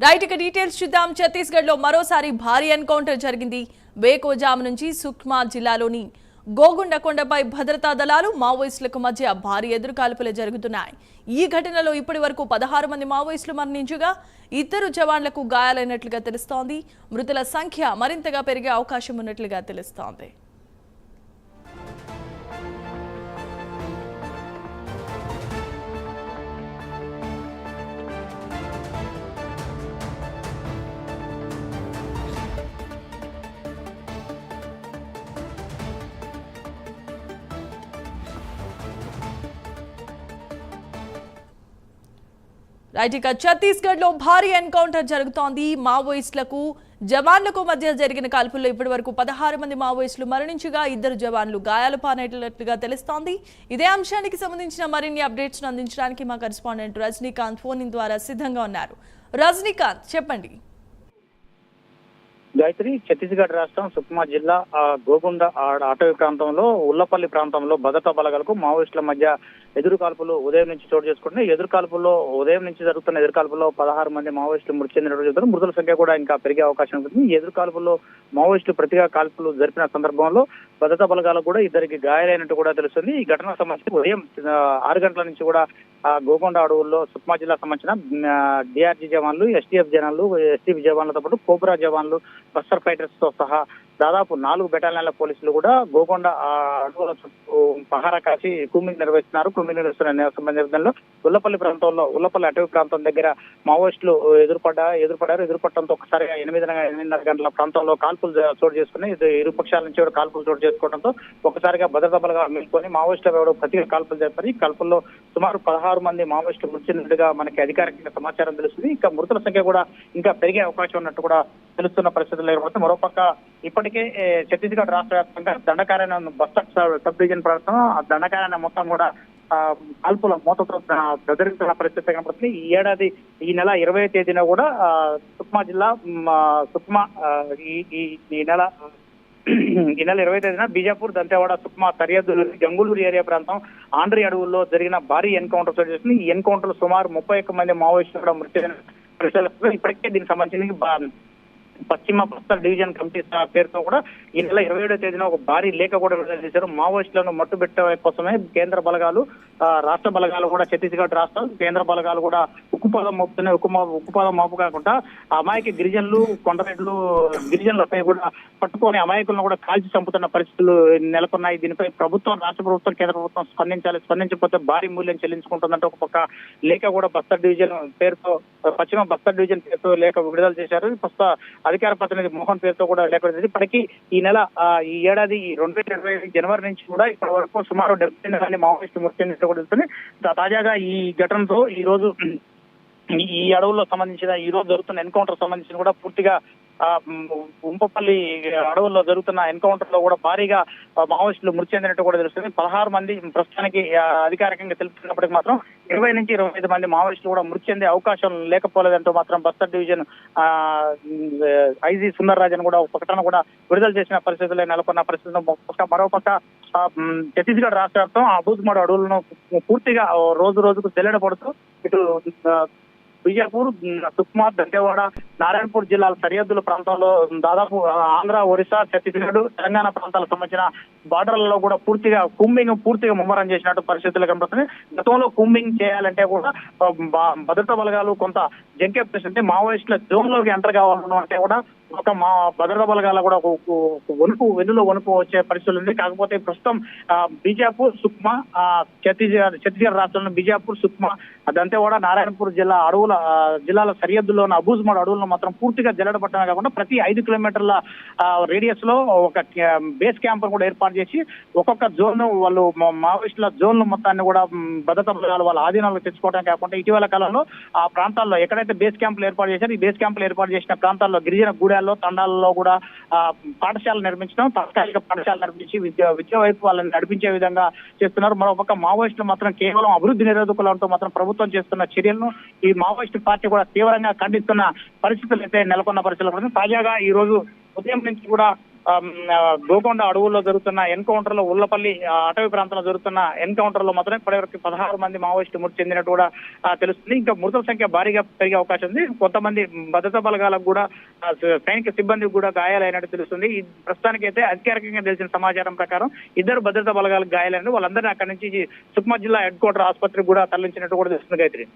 Right ఇక details చూద్దాం. ఛత్తీస్గఢ్లో మరోసారి భారీ ఎన్కౌంటర్ జరిగింది. బేకోజామ్ నుంచి సుక్మా జిల్లాలోని గోగుండకొండపై భద్రతా దళాలు మావోయిస్టులకు మధ్య భారీ ఎదురుకాల్పులు జరుగుతున్నాయి. ఈ ఘటనలో ఇప్పటి వరకు పదహారు మంది మావోయిస్టులు మరణించగా ఇద్దరు జవాన్లకు గాయాలైనట్లుగా తెలుస్తోంది. మృతుల సంఖ్య మరింతగా పెరిగే అవకాశం ఉన్నట్లుగా తెలుస్తోంది. రైట్ ఇక ఛత్తీస్గఢ్లో భారీ ఎన్కౌంటర్ జరుగుతోంది. మావోయిస్టులకు జవాన్లకు మధ్య జరిగిన కాల్పుల్లో ఇప్పటి వరకు పదహారు మంది మావోయిస్టులు మరణించగా ఇద్దరు జవాన్లు గాయాలు పానేటట్లుగా తెలుస్తోంది. ఇదే అంశానికి సంబంధించిన మరిన్ని అప్డేట్స్ అందించడానికి మా కరెస్పాండెంట్ రజనీకాంత్ ఫోన్ ద్వారా సిద్ధంగా ఉన్నారు. రజనీకాంత్ చెప్పండి. గాయత్రి ఛత్తీస్గఢ్ రాష్ట్రం సుక్మా జిల్లా ఆ, గోగుండ అటవీ ప్రాంతంలో ఉల్లపల్లి ప్రాంతంలో భద్రతా బలగాలకు మావోయిస్టుల మధ్య ఎదురు కాల్పులు ఉదయం నుంచి చోటు చేసుకుంటున్నాయి. ఎదురు కాల్పుల్లో ఉదయం నుంచి జరుగుతున్న ఎదురు కాల్పుల్లో పదహారు మంది మావోయిస్టులు మృతి చెందినట్టు చెబుతారు మృతుల సంఖ్య కూడా ఇంకా పెరిగే అవకాశం ఉంటుంది. ఎదురు కాల్పుల్లో మావోయిస్టులు ప్రతిగా కాల్పులు జరిపిన సందర్భంలో భద్రతా బలగాలకు కూడా ఇద్దరికి గాయాలైనట్టు కూడా తెలుస్తుంది. ఈ ఘటన సంబంధించి ఉదయం ఆరు గంటల నుంచి కూడా ఆ, అడవుల్లో సుక్మా జిల్లా సంబంధించిన డిఆర్జీ జవాన్లు ఎస్టీఎఫ్ జవాన్లు ఎస్టీఎఫ్ జవాన్లతో పాటు కోబ్రా జవాన్లు బస్టర్ ఫైటర్స్తో సహా దాదాపు నాలుగు బెటాలియన్ల పోలీసులు కూడా గోకొండ ఆ, అడవుల చుట్టూ పహారా కాసి కూమింగ్ నిర్వహిస్తున్నారు. కూమింగ్ నిర్వహిస్తున్న సందర్భంలో ఉల్లపల్లి ప్రాంతంలో ఉల్లపల్లి అటవీ ప్రాంతం దగ్గర మావోయిస్టులు ఎదురుపడ్డా ఎదురుపడ్డారు. ఎదురుపడటంతో ఒకసారిగా ఎనిమిదిన్నర ఎనిమిదిన్నర గంటల ప్రాంతంలో కాల్పులు చోటు చేసుకుని ఇది ఇరు పక్షాల నుంచి కూడా కాల్పులు చోటు చేసుకోవడంతో ఒకసారిగా భద్రతా బలగా మేల్కొని మావోయిస్టులు ఎవరు ప్రతిగా కాల్పులు జరిపారు. ఈ కాల్పుల్లో సుమారు పదహారు మంది మావోయిస్టులు మృతి మనకి అధికారికంగా సమాచారం తెలుస్తుంది. ఇంకా మృతుల సంఖ్య కూడా ఇంకా పెరిగే అవకాశం ఉన్నట్టు కూడా తెలుస్తున్న పరిస్థితులు లేకపోతే మరోపక్క ఇప్పటికే ఛత్తీస్గఢ్ రాష్ట్ర వ్యాప్తంగా దండకారణ్యం బస్టర్ సబ్ డివిజన్ ప్రాంతం ఆ దండకారణ్యం మొత్తం కూడా కాల్పుల మూతతో బెదిరించిన పరిస్థితి కనపడుతుంది. ఈ ఏడాది ఈ నెల ఇరవై తేదీన కూడా సుక్మా జిల్లా సుక్మా ఈ నెల ఈ నెల ఇరవై తేదీన బీజాపూర్ దంతేవాడ సుక్మా సరిహద్దు గంగులూరు ఏరియా ప్రాంతం ఆంధ్రీ అడవుల్లో జరిగిన భారీ ఎన్కౌంటర్ చోటు చేసుకుంది. ఈ ఎన్కౌంటర్ సుమారు ముప్పై ఒక్క మంది మావోయిస్టులు కూడా మృతి చెందిన ఇప్పటికే దీనికి సంబంధించి బా- పశ్చిమ బస్తర్ డివిజన్ కమిటీ పేరుతో కూడా ఈ నెల ఇరవై ఏడో తేదీన ఒక భారీ లేఖ కూడా విడుదల చేశారు. మావోయిస్టులను మట్టుబెట్టే కోసమే కేంద్ర బలగాలు రాష్ట్ర బలగాలు కూడా ఛత్తీస్గఢ్ రాష్ట్రం కేంద్ర బలగాలు కూడా ఉక్కుపాదం మోపుతున్నాయి ఉక్కు ఉక్కుపాదం మోపు కాకుండా అమాయక గిరిజనులు కొండరెడ్లు గిరిజనులపై కూడా పట్టుకొని అమాయకులను కూడా కాల్చి చంపుతున్న పరిస్థితులు నెలకొన్నాయి. దీనిపై ప్రభుత్వం రాష్ట్ర ప్రభుత్వం కేంద్ర ప్రభుత్వం స్పందించాలి. స్పందించకపోతే భారీ మూల్యం చెల్లించుకుంటుందంటే ఒక పక్క లేఖ కూడా బస్తర్ డివిజన్ పేరుతో పశ్చిమ బస్తర్ డివిజన్ పేరుతో లేఖ విడుదల చేశారు. ప్రస్తుత అధికార ప్రతినిధి మోహన్ పేరుతో కూడా లేకపోతే చేసి ఇప్పటికీ ఈ నెల ఈ ఏడాది ఈ రెండు వేల ఇరవై ఐదు జనవరి నుంచి కూడా ఇప్పటి వరకు సుమారు డెబ్బై ఎనిమిది మంది మావోయిస్టు మృతి చెందినట్టు కూడా తెలుస్తుంది. తాజాగా ఈ ఘటనతో ఈ రోజు ఈ- ఈ అడవుల్లో సంబంధించిన ఈ రోజు జరుగుతున్న ఎన్కౌంటర్ సంబంధించిన కూడా పూర్తిగా ఉంపపల్లి అడవుల్లో జరుగుతున్న ఎన్కౌంటర్లో కూడా భారీగా మావోయిస్టులు మృతి చెందినట్టు కూడా తెలుస్తుంది. పదహారు మంది ప్రస్తుతానికి అధికారికంగా తెలుస్తున్నప్పటికీ మాత్రం ఇరవై నుంచి ఇరవై ఐదు మంది మావోయిస్టులు కూడా మృతి చెందే అవకాశం లేకపోలేదంటూ మాత్రం బస్తర్ డివిజన్ ఆ, ఐజీ సుందర్ రాజన్ కూడా ఒక ప్రకటన కూడా విడుదల చేసిన పరిస్థితుల్లో నెలకొన్న పరిస్థితుల్లో మరోపక్క ఆ, ఛత్తీస్గఢ్ రాష్ట్ర వ్యాప్తం అబూజ్మాడ్ అడవులను పూర్తిగా రోజు రోజుకు చెల్లెడపడుతూ ఇటు ఆ, బిజాపూర్ సుక్మా దంతేవాడ నారాయణపూర్ జిల్లాల సరిహద్దుల ప్రాంతాల్లో దాదాపు ఆంధ్ర ఒరిస్సా ఛత్తీస్గఢ్ తెలంగాణ ప్రాంతాలకు సంబంధించిన బార్డర్లలో కూడా పూర్తిగా కుంబింగ్ పూర్తిగా ముమ్మరం చేసినట్టు పరిస్థితులు కనబడుతుంది గతంలో కుంబింగ్ చేయాలంటే కూడా బా- భద్రతా బలగాలు కొంత జంకే అంటే మావోయిస్టుల జోన్లోకి ఎంటర్ కావాలన్నా అంటే కూడా ఒక మా భద్రతా బలగాల కూడా ఒక వణుకు వెన్నులో వణుకు వచ్చే పరిస్థితులు ఉంది. కాకపోతే ప్రస్తుతం ఆ, బీజాపూర్ సుక్మా ఛత్తీస్గఢ్ ఛత్తీస్గఢ్ రాష్ట్రంలో బీజాపూర్ సుక్మా దంతేవాడ నారాయణపూర్ జిల్లా అడవుల జిల్లాల సరిహద్దులో ఉన్న అబూజ్మాడ్ అడవులను మాత్రం పూర్తిగా జల్లడ పట్టడం కాకుండా ప్రతి ఐదు కిలోమీటర్ల రేడియస్లో ఒక బేస్ క్యాంప్ కూడా ఏర్పాటు చేసి ఒక్కొక్క జోన్ వాళ్ళు మావోయిస్టుల జోన్లు మొత్తాన్ని కూడా భద్రతా బలగాలు వాళ్ళ ఆధీనంలో తెచ్చుకోవడం కాకుండా ఇటీవల కాలంలో ఆ ప్రాంతాల్లో ఎక్కడైతే బేస్ క్యాంపులు ఏర్పాటు చేశారు ఈ బేస్ క్యాంపులు ఏర్పాటు చేసిన ప్రాంతాల్లో గిరిజన గూడాల్లో తండాలలో కూడా పాఠశాల నిర్మించడం తాత్కాలిక పాఠశాల నిర్మించి విద్య విద్య వైపు వాళ్ళని నడిపించే విధంగా చేస్తున్నారు. మరోపక్క మావోయిస్టులు మాత్రం కేవలం అభివృద్ధి నిరోధకులంటూ మాత్రం ప్రభుత్వం చేస్తున్న చర్యలను ఈ మావోయిస్టు పార్టీ కూడా తీవ్రంగా ఖండిస్తున్న పరిస్థితులు అయితే నెలకొన్న పరిస్థితులు తాజాగా ఈ రోజు ఉదయం నుంచి కూడా గోకొండ అడవుల్లో జరుగుతున్న ఎన్కౌంటర్లో ఉల్లపల్లి అటవీ ప్రాంతంలో జరుగుతున్న ఎన్కౌంటర్లో మాత్రం ఇప్పటివరకు పదహారు మంది మావోయిస్టు మృతి చెందినట్టు కూడా తెలుస్తుంది. ఇంకా మృతుల సంఖ్య భారీగా పెరిగే అవకాశం ఉంది. కొంతమంది భద్రతా బలగాలకు కూడా సైనిక సిబ్బందికి కూడా గాయాలైనట్టు తెలుస్తుంది. ఈ ప్రస్తుతానికైతే అధికారికంగా తెలిసిన సమాచారం ప్రకారం ఇద్దరు భద్రతా బలగాలకు గాయాలైన వాళ్ళందరినీ అక్కడి నుంచి సుక్మా జిల్లా హెడ్ క్వార్టర్ ఆసుపత్రికి కూడా తరలించినట్టు కూడా తెలుస్తుంది గాయత్రి.